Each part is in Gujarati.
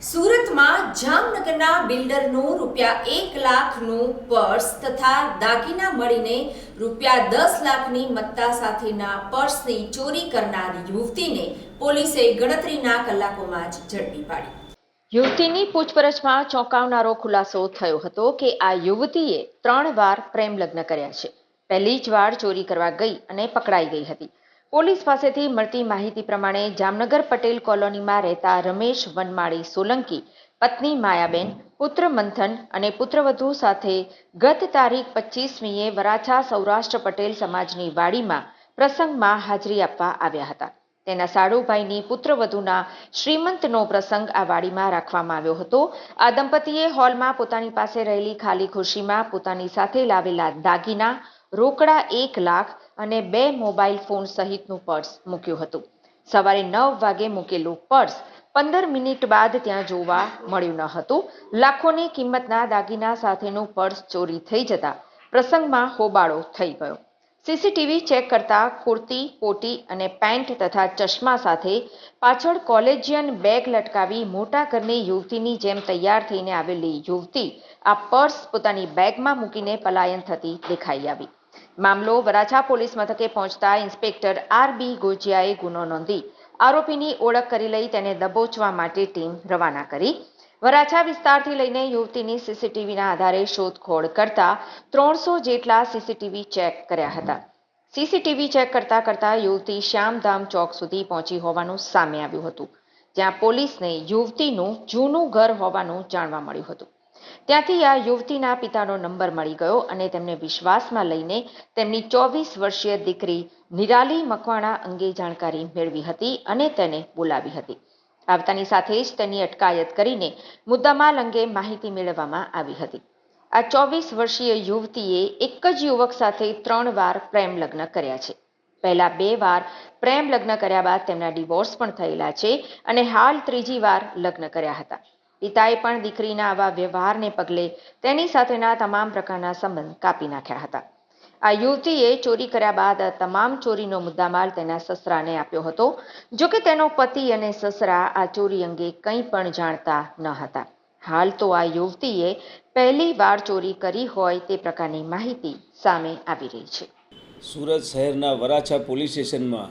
સુરતમાં જામનગરના બિલ્ડરનું રૂપિયા એક લાખનું પર્સ તથા દાગીના મળીને રૂપિયા દસ લાખની મત્તા સાથેના પર્સની ચોરી કરનાર યુવતીને પોલીસે ગણતરીના કલાકોમાં જ ઝડપી પાડી. યુવતીની પૂછપરછમાં ચોંકાવનારો ખુલાસો થયો હતો કે આ યુવતીએ ત્રણ વાર પ્રેમ લગ્ન કર્યા છે. પહેલી જ વાર ચોરી કરવા ગઈ અને પકડાઈ ગઈ હતી. પોલીસ પાસેથી મળતી માહિતી પ્રમાણે જામનગર પટેલ કોલોનીમાં રહેતા રમેશ વનમાળી સોલંકી, પત્ની માયાબેન, પુત્ર મંથન અને પુત્રવધુ સાથે ગત તારીખ પચીસમીએ વરાછા સૌરાષ્ટ્ર પટેલ સમાજની વાડીમાં પ્રસંગમાં હાજરી આપવા આવ્યા હતા. તેના સાડુભાઈની પુત્રવધુના શ્રીમંતનો પ્રસંગ આ વાડીમાં રાખવામાં આવ્યો હતો. આ દંપતીએ હોલમાં પોતાની પાસે રહેલી ખાલી ખુરશીમાં પોતાની સાથે લાવેલા દાગીના રોકડા એક લાખ અને બે મોબાઈલ ફોન સહિતનું પર્સ મૂક્યું હતું. સવારે નવ વાગે મૂકેલું પર્સ પંદર મિનિટ બાદ ત્યાં જોવા મળ્યું ન હતું. લાખોની કિંમતના દાગીના સાથેનું પર્સ ચોરી થઈ જતા પ્રસંગમાં હોબાળો થઈ ગયો. સીસીટીવી ચેક કરતા કુર્તી કોટી અને પેન્ટ તથા ચશ્મા સાથે પાછળ કોલેજિયન બેગ લટકાવી મોટા ઘરની યુવતીની જેમ તૈયાર થઈને આવેલી યુવતી આ પર્સ પોતાની બેગમાં મૂકીને પલાયન થતી દેખાઈ આવી. મામલો વરાછા પોલીસ મથકે પહોંચતા ઇન્સ્પેક્ટર આર બી ગોજિયાએ ગુનો નોંધી આરોપીની ઓળખ કરી લઈ તેને દબોચવા માટે ટીમ રવાના કરી. વરાછા વિસ્તારથી લઈને યુવતીની સીસીટીવીના આધારે શોધખોળ કરતા ત્રણસો જેટલા સીસીટીવી ચેક કર્યા હતા. સીસીટીવી ચેક કરતા કરતા યુવતી શ્યામધામ ચોક સુધી પહોંચી હોવાનું સામે આવ્યું હતું, જ્યાં પોલીસને યુવતીનું જૂનું ઘર હોવાનું જાણવા મળ્યું હતું. ત્યાંથી આ યુવતીના પિતાનો નંબર મળી ગયો અને તેમને વિશ્વાસમાં લઈને તેમની ચોવીસ વર્ષીય દીકરી નિરાલી મકવાણા અંગે જાણકારી મેળવી હતી અને તેને બોલાવી હતી. આવતાની સાથે જ તેની અટકાયત કરીને મુદ્દામાલ અંગે માહિતી મેળવવામાં આવી હતી. આ ચોવીસ વર્ષીય યુવતીએ એક જ યુવક સાથે ત્રણ વાર પ્રેમ લગ્ન કર્યા છે. પહેલા બે વાર પ્રેમ લગ્ન કર્યા બાદ તેમના ડિવોર્સ પણ થયેલા છે અને હાલ ત્રીજી વાર લગ્ન કર્યા હતા. પિતાએ પણ દીકરીના આવા વ્યવહારને પગલે તેની સાથેના તમામ પ્રકારના સંબંધ કાપી નાખ્યા હતા. આ યુવતીએ ચોરી કર્યા બાદ આ તમામ ચોરીનો મુદ્દામાલ તેના સસરાને આપ્યો હતો જો કે તેનો પતિ અને સસરા આ ચોરી અંગે કંઈ પણ જાણતા ન હતા. હાલ તો આ યુવતીએ પહેલી વાર ચોરી કરી હોય તે પ્રકારની માહિતી સામે આવી રહી છે. સુરત શહેરના વરાછા પોલીસ સ્ટેશનમાં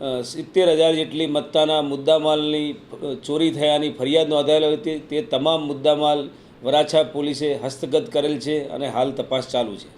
સિત્તેર હજાર જેટલી મત્તાના મુદ્દામાલની ચોરી થયાની ફરિયાદ નોંધાયેલી હતી તે તમામ મુદ્દામાલ વરાછા પોલીસે હસ્તગત કરેલ છે અને હાલ તપાસ ચાલુ છે.